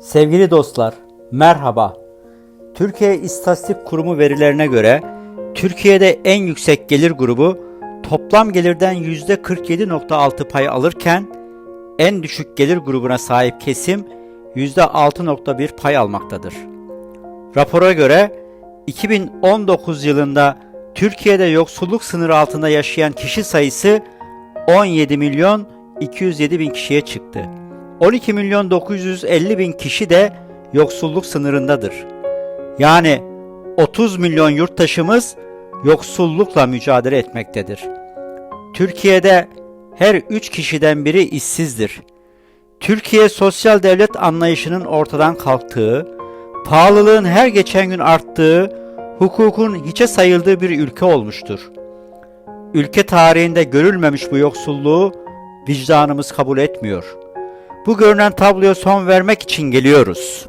Sevgili dostlar, merhaba. Türkiye İstatistik Kurumu verilerine göre Türkiye'de en yüksek gelir grubu toplam gelirden %47.6 pay alırken en düşük gelir grubuna sahip kesim %6.1 pay almaktadır. Rapora göre 2019 yılında Türkiye'de yoksulluk sınırı altında yaşayan kişi sayısı 17 milyon 207 bin kişiye çıktı. 12 milyon 950 bin kişi de yoksulluk sınırındadır. Yani 30 milyon yurttaşımız yoksullukla mücadele etmektedir. Türkiye'de her 3 kişiden biri işsizdir. Türkiye sosyal devlet anlayışının ortadan kalktığı, pahalılığın her geçen gün arttığı, hukukun hiçe sayıldığı bir ülke olmuştur. Ülke tarihinde görülmemiş bu yoksulluğu vicdanımız kabul etmiyor. Bu görünen tabloya son vermek için geliyoruz.